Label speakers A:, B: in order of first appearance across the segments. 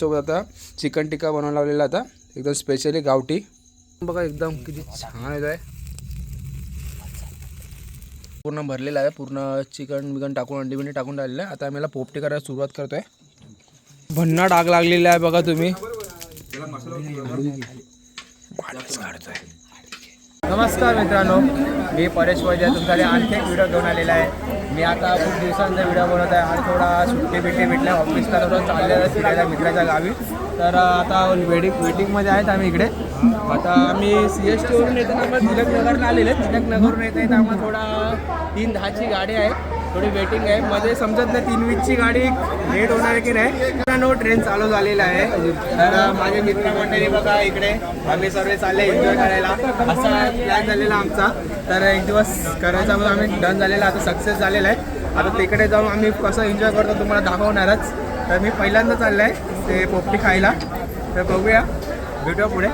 A: सोबत आता चिकन टिक्का बनवायला लावलेला आता. एकदम स्पेशली गावठी. बघा एकदम किती छान येत आहे पूर्ण भरलेला आहे. पूर्ण चिकन बिकन टाकून अंडी बिंडी टाकून राहिलेलं आहे. आता आम्ही पोपटी करायला सुरुवात करतोय. भन्ना डाग लागलेला आहे बघा तुम्ही. नमस्कार मित्रांनो मी परेश वैद्य तुमच्याकडे आणखी एक व्हिडिओ घेऊन आलेला आहे. मी आता खूप दिवसांचा व्हिडिओ बनवत आहे. आणि थोडा सुट्टी बिट्टी भेटल्या ऑफिसला थोडं चाललेलं आहे फिरायला मित्राच्या गावी. तर आता वेडिंग वेटिंगमध्ये आहेत आम्ही इकडे. आता आम्ही सी एस टीवरून येताना आम्हाला तिलकनगरला आलेले तिलकनगरवरून येता येता आम्हाला थोडा तीन दहाची गाडी आहे. थोडी वेटिंग आहे. मध्ये समजत नाही तीन वीसची गाडी लेट होणार आहे की नाही. नो ट्रेन चालू झालेला आहे. तर माझे मित्रमंडळी बघा इकडे. आम्ही सर्व चालले एन्जॉय करायला. असा प्लॅन झालेला आमचा. तर एक दिवस करायचा म्हणून आम्ही डन झालेला. आता सक्सेस झालेला आहे. आता तिकडे जाऊन आम्ही कसं एन्जॉय करतो तुम्हाला दाखवणारच. तर मी पहिल्यांदा चाललं आहे ते पोपटी खायला. तर बघूया. भेटूया पुढे.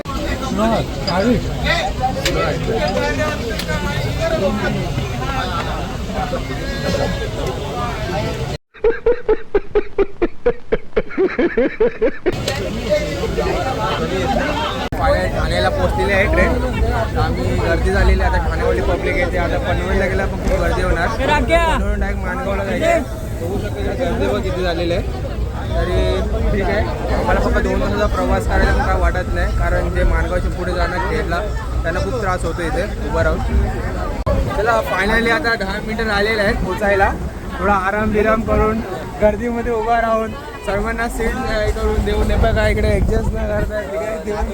A: ठाण्याला पोहोचलेली आहे ट्रेन. आम्ही गर्दी झालेली आहे. आता ठाण्यावाली पब्लिक येते. आता पनवेलला गेला पण खूप गर्दी होणार. पनवेल डायरेक्ट माणगावला जायचं बघू शकतो गर्दी बघ किती झालेली आहे. तरी ठीक आहे. मला फक्त दोन तासाचा प्रवास करायला पण काय वाटत नाही. कारण जे माणगावच्या पुढे जाणार खेडला त्यांना खूप त्रास होतो इथे. उभं राहून. चला फायनली आता दहा मिनिटं राहिलेले आहेत पोचायला. थोडा आराम विराम करून गर्दीमध्ये उभा राहून सर्वांना सीट हे करून देऊन हे बघा इकडे ॲडजस्ट न करता तिकडे देऊन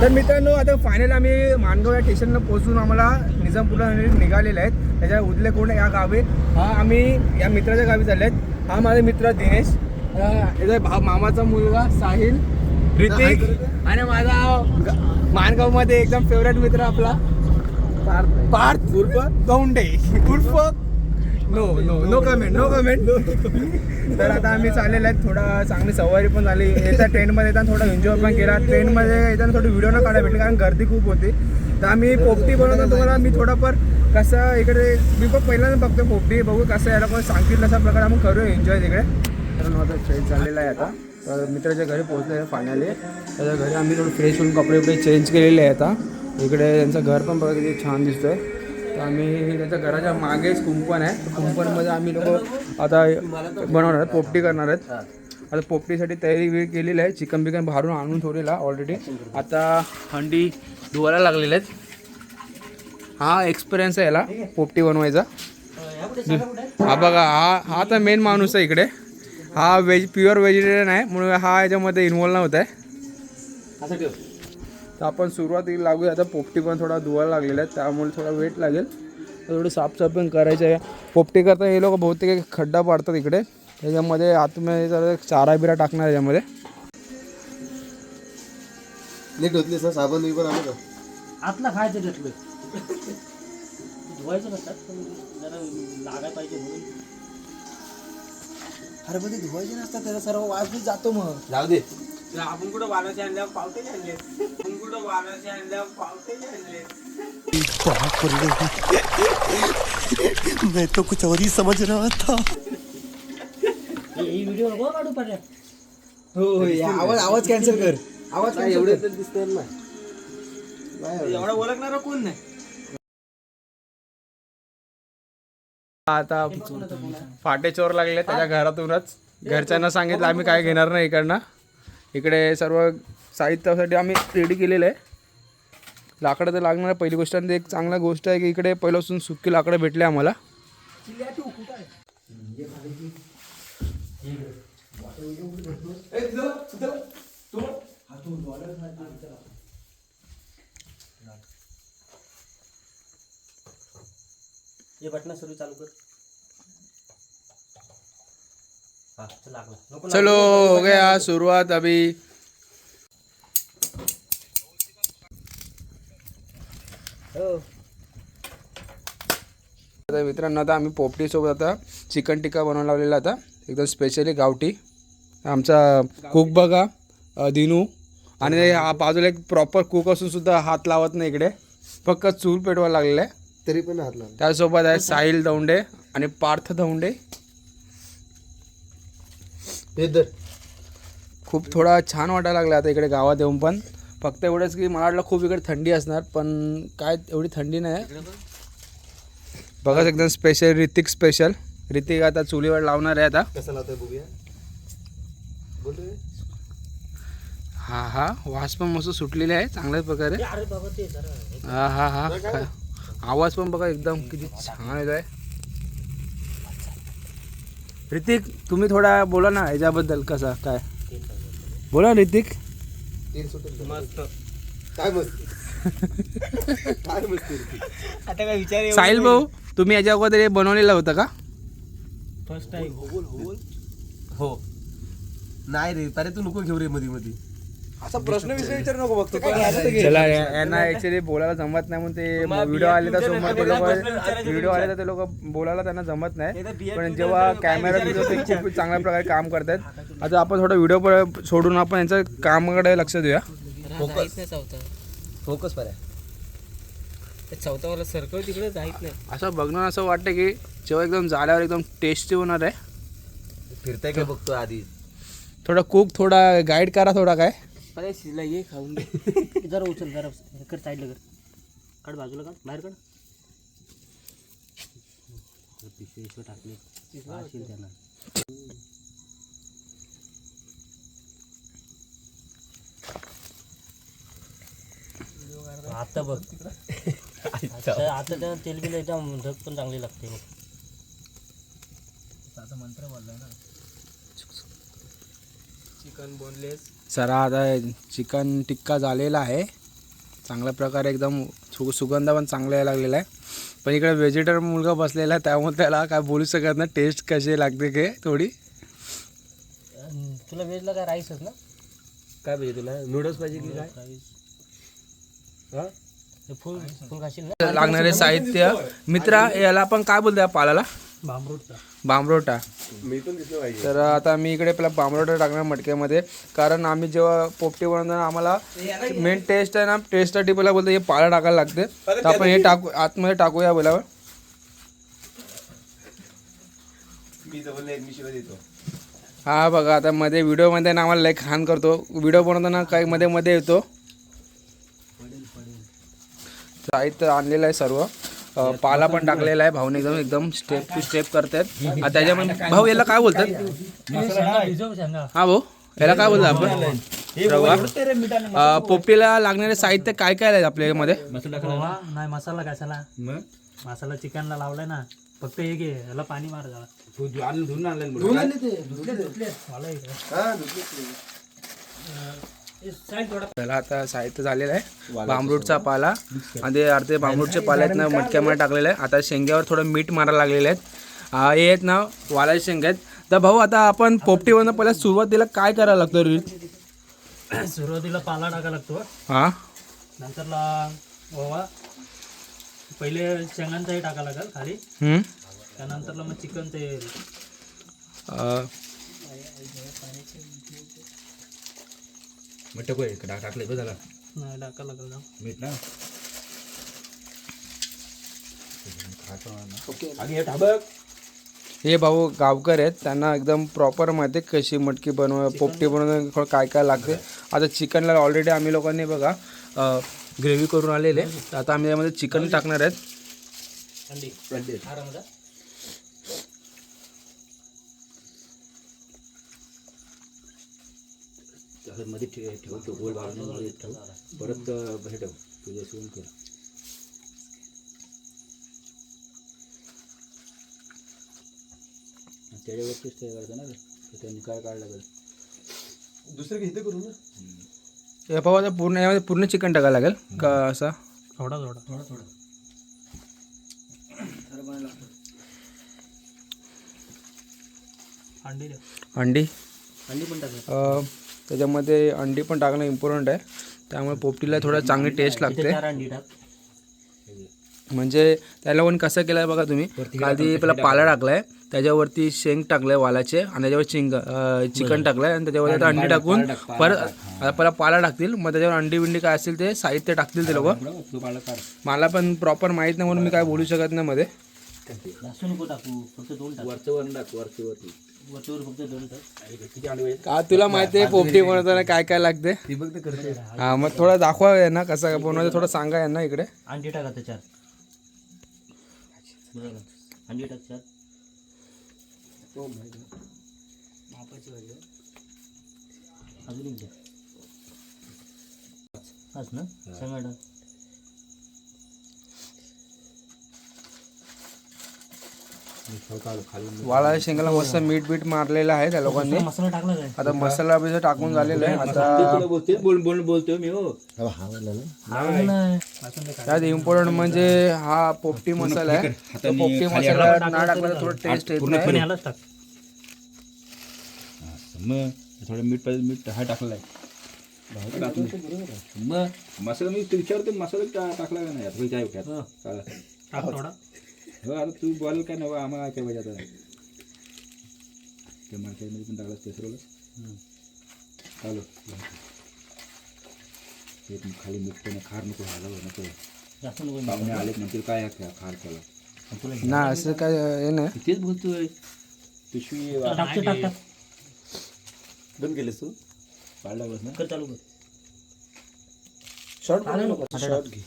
A: तर मित्रांनो आता फायनल आम्ही मानगाव या स्टेशनला पोहोचून आम्हाला निजामपूरला निघालेले आहेत. त्याच्या उदले कोण या गावी? हा आम्ही या मित्राच्या गावी चालले आहेत. हा माझा मित्र दिनेश. याचा भा मामाचा मुलगा साहिल. ऋतिक आणि माझा ग- माणगावमध्ये एकदम फेवरेट मित्र आपला. पार्थ. उर्फ? दौंडे. उर्फ? No no no comment no comment तर आता आम्ही चाललेलो आहेत थोडा चांगली सवारी पण झाली. येत्या ट्रेनमध्ये येताना थोडा एन्जॉय पण केला. ट्रेनमध्ये येताना थोडी व्हिडिओ न काढायला भेटली कारण गर्दी खूप होती. तर आम्ही पोपटी बनवतो तुम्हाला मी थोडाफार कसं इकडे मी पण पहिल्यांदा बघतो पोपटी. बघू कसं याला पण सांगतील तशा प्रकारे आपण करू एन्जॉय तिकडे. तर आता ट्रेन चाललेला आहे आता. तर मित्राच्या घरी पोहोचले फायनली त्याच्या घरी आम्ही थोडं फ्रेश होऊन कपडे वपडे चेंज केलेले आहे आता इकडे त्यांचं घर पण बघा किती छान दिसतंय. तर आम्ही त्याच्या घराच्या मागेच कुंपण आहे. कुंपणमध्ये आम्ही लोक आता बनवणार आहेत पोपटी करणार आहेत. आता पोपटीसाठी तयारी वेळ केलेली आहे. चिकन बिकन बाहेरून आणून ठेवलेला ऑलरेडी आता हंडी धुवायला लागलेले आहेत. हा एक्सपिरियन्स आहे याला पोपटी बनवायचा. हा बघा हा हा तर मेन माणूस आहे इकडे. हा व्हेज प्युअर व्हेजिटेरियन आहे म्हणून हा याच्यामध्ये इन्वॉल्व नव्हता आहे. तर आपण सुरुवातीला लागूया. आता पोपटी पण थोडा धुवायला लागलेला आहे त्यामुळे थोडा वेट लागेल. थोडी साफसफाई पण करायची आहे. पोपटी करता हे लोक बहुतेक एक खड्डा पाडतात इकडे. त्याच्यामध्ये आतमध्ये जरा चारा बिरा टाकणार याच्यामध्ये.
B: नीट होतली सर साबण आलं का?
C: आतला खायचं घेतलं धुवायचं कसं पण जरा लागाय पाहिजे म्हणून.
B: अरे पण ते धुवायचे नसतात त्याचा सर्व वास बी जातो मग. जाऊ दे.
A: आपण कुठं वाराचे आणल्यावर पावटे आणले? आपण कुठं वाराचे आणल्यावर पावटे आणले?
D: मैं तो कुछ और ही समझ रहा था
C: ही व्हिडिओ नको काढू पाहिजे
B: हो आवाज आवाज कॅन्सल कर. आवाज एवढे तर दिसत ना.
A: एवढा ओळखणार कोण नाही? आता फाटे चोर लागले त्याच्या घरातूनच. घरच्यांना सांगितलं आम्ही काय घेणार नाही इकडनं. इकडे सर्व साहित्यासाठी आम्ही रेडी केलेलं आहे. लाकडं तर लागणार पहिली गोष्ट आणि एक चांगला गोष्ट आहे की इकडे पहिल्यापासून सुकी लाकडं भेटले आम्हाला.
C: हे बटना सुरू चालू कर. हा चल लागला नको
A: चलो हो गया शुरुआत अभी. आता मित्रांनो आता आम्ही पोपटीसोबत आता चिकन टिक्का बनवायला लावलेला आता. एकदम स्पेशली गावठी. आमचा कुक बघा अ, दिनू. आणि हा बाजूला एक प्रॉपर कुक असून सुद्धा हात लावत नाही इकडे. फक्त चूल पेटवायला लागलेलं आहे.
B: तरी पण हात लावला
A: त्यासोबत आहे साहिल दौंडे आणि पार्थ दौंडे.
B: हे दर
A: खूप थोडा छान वाटायला लागला आता इकडे गावात येऊन पण. फक्त एवढंच की मला वाटलं खूप इकडे थंडी असणार पण काय एवढी थंडी नाही. बघा एकदम स्पेशल ऋतिक स्पेशल ऋतिक आता चुलीवर लावणार आहे आता.
B: कसं लावतोय बघूया. बोल रे.
A: हा हा. वास पण मस्त सुटलेले आहे चांगल्याच प्रकारे. हा हा हा आवाज पण बघा एकदम किती छान येत आहे ऋतिक तुम्ही थोडा बोला ना ह्याच्याबद्दल कसा काय? बोला ऋतिक.
B: तेल सुटेल मस्त. काय मस्त? काय मस्त
C: आता काय विचार
A: साहिल भाऊ तुम्ही याच्या अगोदर हे बनवलेलं होतं का?
C: फर्स्ट टाइम
B: हो नाही रे अरे तू नको घेऊ रे मध्ये मध्ये असा प्रश्न विषय विचारू नको बघतो
A: चला यांना ऍक्च्युली बोलायला जमत नाही म्हणून ते व्हिडिओ आले तर समोर ते लोक व्हिडिओ आले तर ते लोक बोलायला त्यांना जमत नाही. पण जेव्हा कॅमेरा दिसतो ते खूप चांगल्या प्रकारे काम करतात. आता आपण थोडं व्हिडिओ सोडून आपण यांच्या कामाकडे लक्ष देऊया.
B: फोकस पर
C: चौथा. वाला सर्कल तिकडे जायत नाही.
A: असं बघणं असं वाटतं की जेव्हा एकदम झाल्यावर एकदम टेस्टी होणार आहे.
B: फिरताय काय बघतो आधी?
A: थोडा कुक थोडा गाईड करा थोडा काय.
C: अरे शिला ये खाऊन दे. जरा उचल जरा हे कर साईडला कर. काढ बाजूला काढ बाहेर काढ. पिशवी पिशवी टाकली वाशील त्यांना आता बघ. आता आता त्या तेल बिल एकदम धग पण चांगली लागते मग
B: चिकन बोनलेस
A: जरा आता चिकन टिक्का झालेला आहे. चांगल्या प्रकारे एकदम सु सुगंध पण चांगला यायला लागलेला आहे. पण इकडे व्हेजिटेरियन मुलगा बसलेला आहे त्यामुळे त्याला काय बोलू शकत नाही. टेस्ट कशी लागते की थोडी.
C: तुला व्हेजला काय राईसच ना?
B: काय पाहिजे तुला? नूडल्स पाहिजे की काय?
C: फुल फुल
A: लागणारे साहित्य. मित्रा याला आपण काय बोलतो पालाला?
C: बांबरूटचा
A: बांबरोटा.
B: मी पण दिसलो पाहिजे
A: तर आता मी इकडे पहिला बांबरोटा टाकणार मटक्यामध्ये. कारण आम्ही जेव्हा पोपटी बनवताना आम्हाला मेन टेस्ट आहे ना टेस्टसाठी पहिला बोलतो हे पाला टाकायला लागते. तर आपण हे टाकू आतमध्ये टाकूया बोलावर हा बघा आता मध्ये व्हिडिओमध्ये ना आम्हाला लय खान करतो. व्हिडिओ बनवताना काही मध्ये मध्ये येतो. साहित्य आणलेलं आहे सर्व. पाला पण टाकलेला आहे. भाऊने एकदम एकदम स्टेप टू स्टेप करतात. त्याच्यामध्ये भाऊ याला काय बोलतात? हा भाऊ. याला काय बोलतात आपण? पोपटीला लागणारे साहित्य काय काय आहे आपल्यामध्ये?
C: नाही मसाला कशाला? मसाला चिकनला लावलाय ना. फक्त एक आहे याला पाणी मार इकडे.
A: त्याला आता साहित्य झालेलं आहे. बांबरूटचा पाला. आणि ते अर्धे बांबरूटचे पाले आहेत ना मटक्यामध्ये टाकलेले आहे आता शेंग्यावर थोडं मीठ मारायला लागलेले आहेत. हा, आहेत ना वालाचे शेंगे आहेत. तर भाऊ आता आपण पोपटी बनवणं पहिल्या सुरुवातीला काय करायला लागतं रीत
C: सुरुवातीला पाला टाका लागतो.
A: हा?
C: नंतरला ओवा. पहिले शेंगांचा हे टाका लागेल खाली.
A: हम्म.
C: त्यानंतरला मग चिकन ते
A: अं,
C: नाही टाका लागेल ना?
A: हे भाऊ गावकर आहेत त्यांना एकदम प्रॉपर माहिती आहे कशी मटकी बनव पोपटी बनवणं काय काय लागते. आता चिकनला ऑलरेडी आम्ही लोकांनी बघा ग्रेव्ही करून आलेले. तर आता आम्ही यामध्ये चिकन टाकणार आहेत.
C: आरामदा
B: मध्ये ठेवतो गोलमध्ये ठेव परत हे ठेव तुझ्या शिवून कर त्याच्यावरतीच ते करायचं ना त्यांनी काय काढलं लागेल दुसरं घेते करू ना.
A: भाऊ आता पूर्ण यामध्ये पूर्ण चिकन टाकायला लागेल का असा?
C: थोडा थोडा. थोडा थोडा. अंडी
A: अंडी?
C: अंडी पण टाका
A: अ, त्याच्यामध्ये अंडी पण टाकणं इम्पॉर्टंट आहे. त्यामुळे पोपटीला थोडा चांगली टेस्ट लागते.
C: चार अंडी टाक.
A: म्हणजे त्याला पण कसं केलं आहे बघा तुम्ही? आधी पहिला पाला टाकलाय. त्याच्यावरती शेंग टाकलंय वालाचे आणि त्याच्यावर चिंग चिकन टाकलंय आणि त्याच्यावर आता अंडी टाकून परत आता पहिला पाला टाकतील मग त्याच्यावर अंडी बिंडी काय असेल ते साहित्य टाकतील ते लोक. मला पण प्रॉपर माहीत नाही म्हणून मी काय बोलू शकत नाही मध्ये.
C: वरच्यावर फक्त दोन
A: का तुला माहिती आहे पोपटी बनवताना काय काय लागते?
B: ती बघ ते करते.
A: हा मग थोडं दाखवा यांना कसं काय बनवायचं थोडं सांगा यांना इकडे.
C: अंडी टाका त्याच्यात? अंडी टाक चार अजून एक द्या ना सांगा
A: वाळा शेंगाला मस्त मीठ बीठ मारलेलं आहे त्या लोकांनी.
C: मसाला टाकला
A: आता मसाला बिसा टाकून झालेला आहे आता
B: बोलते बोल बोल बोलतोय मी हो.
A: त्यात इम्पॉर्टंट म्हणजे हा पोपटी मसाला आहे. तो पोपटी मसाला ना टाकला तर थोडं टेस्ट येत नाही.
E: मग थोडं मीठ पाहिजे मीठ हा टाकलाय मग मसाला मी विचारतो मसाला टाकला का नाही? आता काय.
C: टाक थोडा.
E: हो आता तू बोल काय नवा? आम्हाला काय पाहिजे आता? ते मार्केटमध्ये पण टाकलं ते सर्व चालू. ते पण खाली मीठ पण खार नको झाला नको.
C: जास्त नको
E: पाहुणे आले म्हणतील काय हा खा- खार केला
A: ना असं काय हे नाही.
E: तेच बोलतोय? पिशवी
C: टाक टाक टाक
B: बंद केलेस तू?
E: पाळला बस ना?
C: कर चालू कर.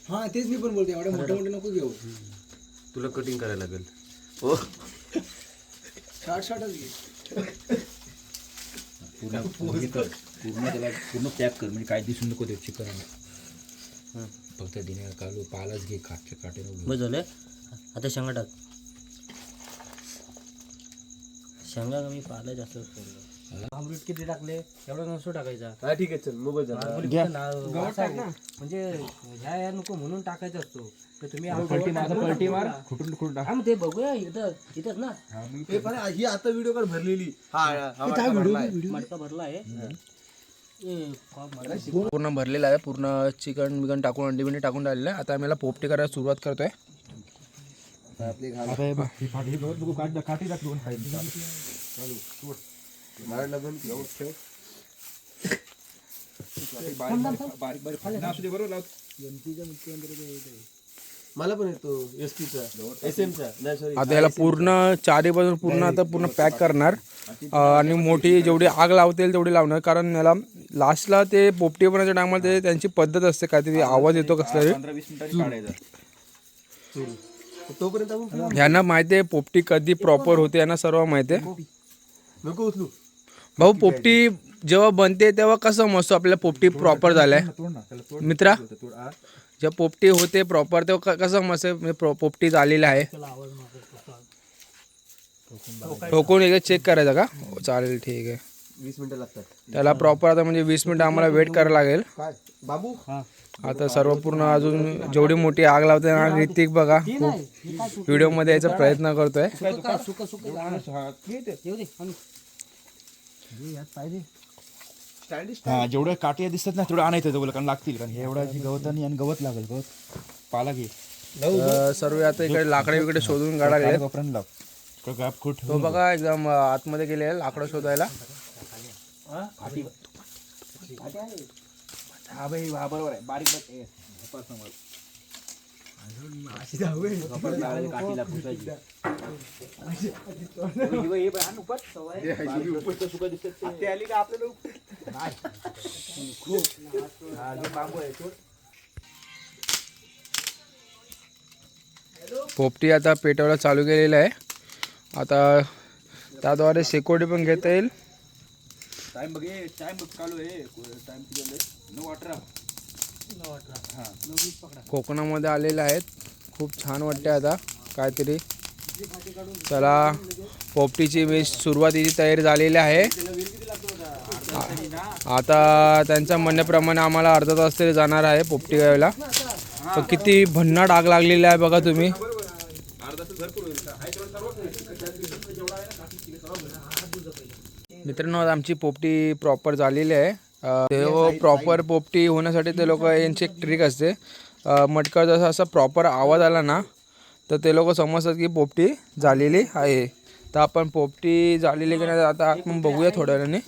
A: हा तेच मी पण बोलते एवढे मोठे मोठे नको घेऊ.
B: तुला कटिंग करायला लागेल. हो.
A: शॉर्ट शॉर्टच घे.
E: पूर्ण पूर्ण कर. पूर्ण त्याला पूर्ण पॅक कर म्हणजे काय दिसून नको ते चिकन फक्त दिने कालू पालाच घे काटे काटे
C: बस झालं. आता शेंगा टाक. शेंगा कमी पाला जास्त किती टाकले एवढं नसतो टाकायचा.
B: हा ठीक आहे चल मोबाईल
C: म्हणजे ह्या या नको म्हणून टाकायचा असतो. तर तुम्ही
B: पलटी मार
E: खुटून खुटून टाक.
C: हा मग ते बघूया इथं इथंच ना.
B: हे पण ही आता व्हिडिओ भरलेली. हा हा मटका भरलाय.
C: मटका भरला आहे. ए.
A: पूर्ण भरलेला आहे पूर्ण चिकन बिकन टाकून अंडी बिंडी टाकून राहिलेलं आहे. आता आम्हाला पोपटी करायला सुरुवात करतोय.
B: ठेव. मला पण येतो एस टीचा एस एमचा नाही सॉरी
A: आता याला पूर्ण चारी बाजून पूर्ण आता पूर्ण पॅक करणार. आणि मोठी जेवढी आग लावता तेवढी लावणार. कारण याला लास्टला ते पोपटी बनवायच्या टायमाला ते त्यांची पद्धत असते. काहीतरी आवाज येतो कसला तरी यांना माहिती आहे पोपटी कधी प्रॉपर होते यांना सर्व माहिती आहे.
B: नको उचलू.
A: भाऊ पोपटी जेव्हा बनते तेव्हा कसं मस्त आपल्याला पोपटी प्रॉपर झालाय. मित्रा? जेव्हा पोपटी होते प्रॉपर तेव्हा क- कसं मस्त प्रो- पोपटी झालेली आहे. ठोकून एकदा चेक करायचं का? हो, चालेल ठीक आहे.
B: वीस मिनिटं लागतात.
A: त्याला प्रॉपर आता म्हणजे वीस मिनिटं आम्हाला वेट करायला लागेल.
B: बाबू?
A: आता सर्व पूर्ण अजून जेवढी मोठी आग लावते ना ऋतिक बघा खूप व्हिडिओमध्ये यायचा प्रयत्न करतोय.
E: हा जेवढं काटे दिसतात ना तेवढं आणायचं जवळ कारण लागतील कारण हे एवढं गवत आणि आणि गवत लागेल गवत पाला घे.
A: तर सर्व आता इकडे लाकडे वगैरे शोधून काढायला लागलेत.
E: वापरायला लाव. इकडं गाप खूट
A: तो बघा एकदम आतमध्ये गेले लाकडं शोधायला.
E: हा? भाई हा बरोबर आहे. बारीक काठीला
A: पोपटी आता पेटवायला चालू केलेलं आहे. आता त्याद्वारे शेकोटी पण घेता येईल.
E: टाइम बघ टाइम बघ चालू आहे. टाइम किती नऊ अठरा.
A: कोकणामध्ये आलेले आहेत खूप छान वाटते आता काहीतरी चला पोपटीची मी सुरुवातीची तयारी झालेली आहे आता त्यांच्या म्हणण्याप्रमाणे आम्हाला अर्धा तास तरी जाणार आहे पोपटी गावाला तर किती भन्नाट आग लागलेली आहे बघा तुम्ही मित्रांनो आमची पोपटी प्रॉपर झालेली आहे ते प्रॉपर पोपटी होण्यासाठी ते लोक यांची एक ट्रिक असते. मटका जसा असा प्रॉपर आवाज आला ना तर ते लोक समजतात की पोपटी झालेली आहे. तर आपण पोपटी झालेली की नाही आता आपण बघूया थोड्या वेळाने.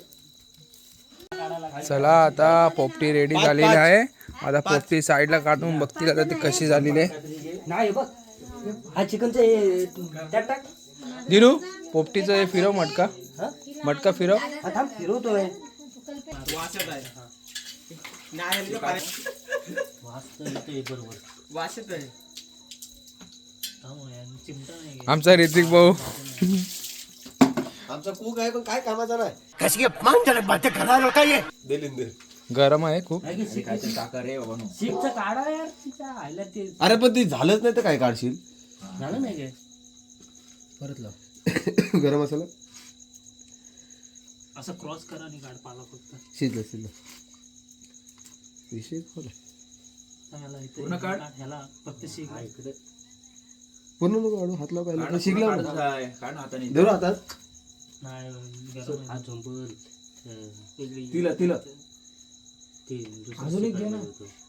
A: चला आता पोपटी रेडी झालेली आहे. आता पोपटी साईडला काढून बघतील आता ती कशी झालेली आहे.
C: नाही बघ.
F: हा चिकनचं हे त्यात टाक.
A: दिनू पोपटीचं हे फिरव मटका. मटका फिरव.
F: हा.
C: येतोय बरोबर. त्यामुळे आणि चिमटा नाही.
A: आमचा ऋतिक भाऊ.
B: आमचा कुक आहे पण काय कामाचा नाही.
D: है
B: दिलिंदर
A: गरम आहे खूप.
C: नाही की सीट-
E: काहीतरी टाका रे बाबा नो.
C: सीटचं काढा यार तिच्या आयला ते.
B: अरे पण ती झालंच नाही तर काय काढशील?
C: झालं नाही काय?
A: परत लाव.
B: गरम मसाला?
C: असं क्रॉस करा आणि काढ पाला फक्त.
B: शिजलं शिजलं विषय खोल. आहे.
C: ह्याला इथे
E: पूर्ण काढ.
C: ह्याला फक्त शिक.
B: पूर्ण नको काढू हात लाव पाहिलं. शिकला
E: काढ. ना हाताने.
B: धरू हातात.
C: नाही गरम आहे.
F: झोंबल.
B: तिला तिला. अजून एक घे ना.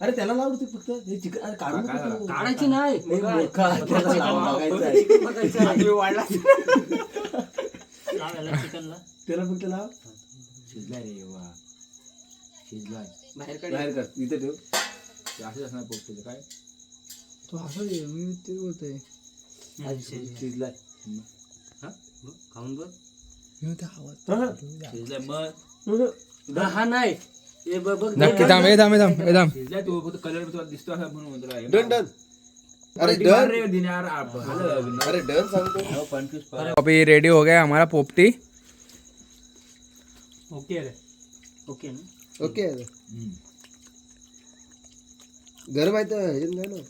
B: अरे त्याला लावू ते फक्त. हे चिकन अरे काढू नको
E: काय-
B: तू.
C: काढायची नाही.
B: नाही, मोका, त्याला लावा, बघायचं आहे.
C: लाव याला चिकनला.
B: त्याला फक्त लाव?
E: शिजलाय रे वा. शिजलाय.
B: बाहेर कर इथे ठेव.
E: ते असंच असणार पोपटीचं काय?
A: तो असं मी ते बोलतोय.
B: शिजलाय.
F: खाऊन बघ.
E: शिजलाय मग.
F: हा नाही. हे बघ बघ.
A: नक्की थांब हे थांब हे थांब हे थांब.
E: शिजलाय तू कलर तुला दिसतो असं म्हणून हे
B: डन डन. अरे
E: रे आप- झालं
B: अरे सांगतो
A: अभी रेडी हो गया हमारा पोपटी।
C: ओके रे ओके ना?
B: ओके गरम आहे तर ह्याच्यात नाही ना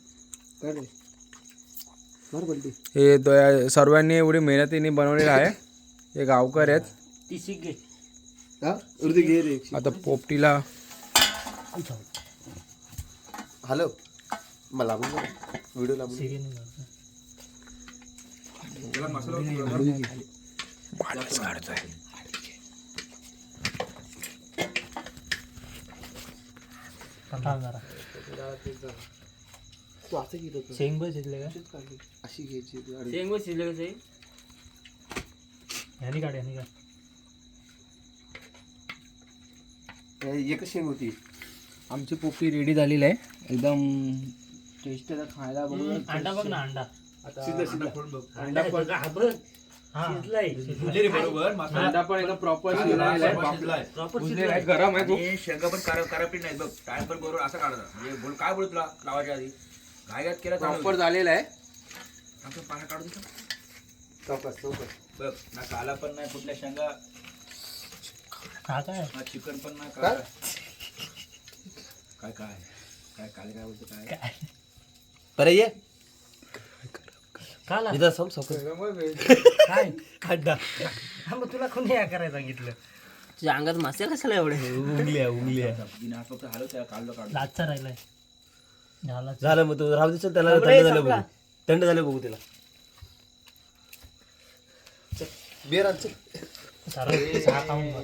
B: काढ रे. मार पलटी.
A: हे द- सर्वांनी एवढी मेहनतीने बनवलेलं आहे. हे गावकर आहेत.
C: ती शिक घे
B: हा उर्दी घे रे
A: आता पोपटीला.
B: हॅलो. मला व्हिडिओ
C: जरा
B: तू असं घेत होतं
C: शेंग बस शिजले का?
B: अशी घ्यायची.
F: शेंग शिजलं?
C: ह्यानी काढ ह्यानी काढ.
B: हे एकच शेंग होती.
A: आमची पोपटी रेडी झालेली आहे. एकदम टेस्ट खायला बघून
C: अंडा बघ ना अंडा.
B: शिजलं शिजलं
A: अंडा. पण
F: हा बघ.
C: हा.
F: शिजलाय.
E: बरोबर मसाला.
A: अंडा पण एकदम प्रॉपर
E: शिजलाय.
F: प्रॉपर
A: शिजलेला आहे गरम आहे
E: आणि शेंगा पण कार करापीट नाही बघ. टाइम पण बरोबर असं काढायचा म्हणजे बोल काय बोल तुला लावायच्या आधी? गायगात केला
A: प्रॉपर झालेला आहे.
E: असं पाण्यात काढून दे.
B: चौकस चौकस.
E: बघ ना काला पण नाही कुठल्या शेंगा.
C: हा काय?
E: ना चिकन पण नाही काय काय काय? काय काले काय बोलतो काय?
B: अरे ये.
C: काला.
B: इथं सम
C: काय
F: खड्डा. हा मग तुला कोणी या करायला सांगितलं? तुझ्या अंगात मासे कशाला एवढे?
B: उंगल्या उंगल्या.
C: लाचचा राहिलाय. झाला.
B: झालं मग तू. राहू दे चल त्याला थंड झालं. बघू. थंड झालं बघू त्याला बिअर आण चल.
C: सारं सहा खाऊन बघ.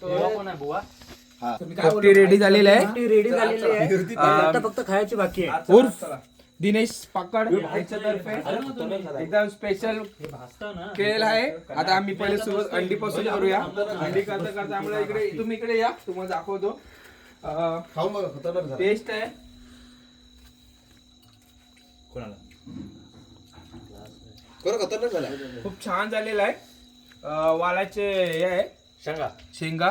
C: बुवा कोण आहे बुवा?
A: पोपटी रेडी झालेली आहे.
F: रेडी झालेली आहे. आता फक्त खायची बाकी आहे.
A: उर्फ दिनेश पाकड यांच्यातर्फे एकदम स्पेशल
C: हे
A: केलेलं आहे. आता आम्ही पहिले सुरुवात अंडी पासून करूया. अंडी करता करता आम्हाला इकडे तुम्ही इकडे या. तुम्हाला दाखवतो.
B: खतरनाक झालं.
A: टेस्ट आहे.
E: कोणाला?
B: खरं खतरनाक झालं?
A: खूप छान झालेलं आहे. अं, वालाचे हे आहे.
B: शेंगा
A: शेंगा.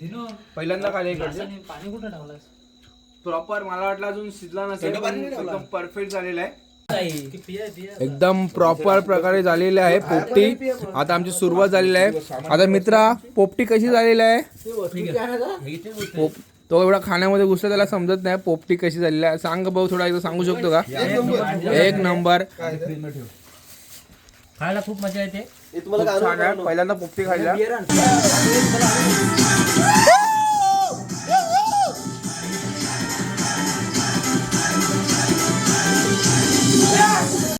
C: दिनो
A: पहिल्यांदा खाली इकडचे
C: ग्लासाने पाणी कुठं
A: प्रॉपर मला वाटलं अजून शिजला नसेल
B: पाणी.
A: एकदम परफेक्ट झालेला आहे. एकदम प्रॉपर प्रकारे झालेली आहे पोपटी. आता आमची सुरुवात झालेली आहे. आता मित्रा पोपटी कशी झालेली आहे? पोप- तो एवढा खाण्यामध्ये घुसला त्याला समजत नाही पोपटी कशी झालेली आहे. सांग भाऊ थोडा एकदा सांगू शकतो का? एक नंबर.
C: खायला खूप मजा येते.
B: हे तुम्हाला
A: खूप
B: काय
A: छान आहे पहिल्यांदा पोपटी
F: आण.